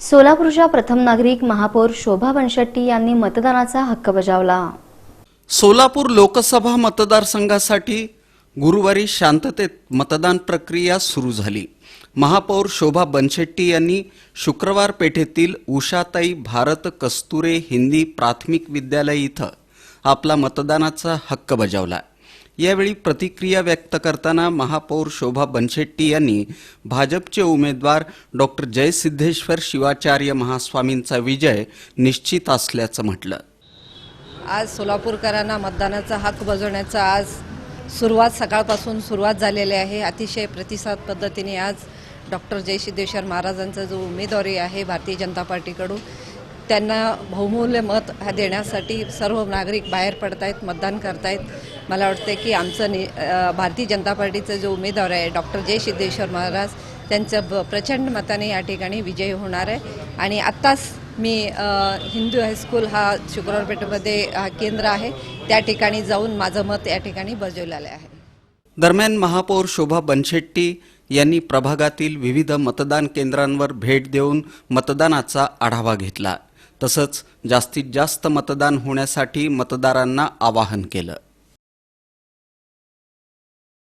सोलापूरच्या प्रथम नागरिक महापौर शोभा बनशेट्टी यांनी मतदानाचा हक्क बजावला. सोलापूर लोकसभा मतदारसंघासाठी गुरुवारी शांततेत मतदान प्रक्रिया सुरू झाली. महापौर शोभा बनशेट्टी यांनी शुक्रवार पेठेतील उषाताई भारत कस्तुरे हिंदी प्राथमिक विद्यालय इथं आपला मतदानाचा हक्क बजावला. यावेळी प्रतिक्रिया व्यक्त करताना महापौर शोभा बनशेट्टी यांनी भाजपचे उमेदवार डॉक्टर जयसिद्धेश्वर शिवाचार्य महास्वामींचा विजय निश्चित असल्याचं म्हटलं. आज सोलापूरकरांना मतदानाचा हक्क बजवण्याचा आज सुरुवात सकाळपासून सुरुवात झालेली आहे. अतिशय प्रतिसाद पद्धतीने आज डॉक्टर जयसिद्धेश्वर महाराजांचा जो उमेदवारी आहे भारतीय जनता पार्टीकडून त्यांना बहुमूल्य मत हा देण्यासाठी सर्व नागरिक बाहेर पडत आहेत मतदान करतायत. मला वाटतं की आमचं नि भारतीय जनता पार्टीचं जो उमेदवार आहे डॉक्टर जय सिद्धेश्वर महाराज त्यांचं ब प्रचंड मताने या ठिकाणी विजयी होणार आहे. आणि आत्ताच मी हिंदू हायस्कूल हा शुक्रवारपेठमध्ये हा केंद्र आहे. त्या ठिकाणी जाऊन माझं मत या ठिकाणी बजावलेलं आहे. दरम्यान महापौर शोभा बनशेट्टी यांनी प्रभागातील विविध मतदान केंद्रांवर भेट देऊन मतदानाचा आढावा घेतला. तसंच जास्तीत जास्त मतदान होण्यासाठी मतदारांना आवाहन केलं.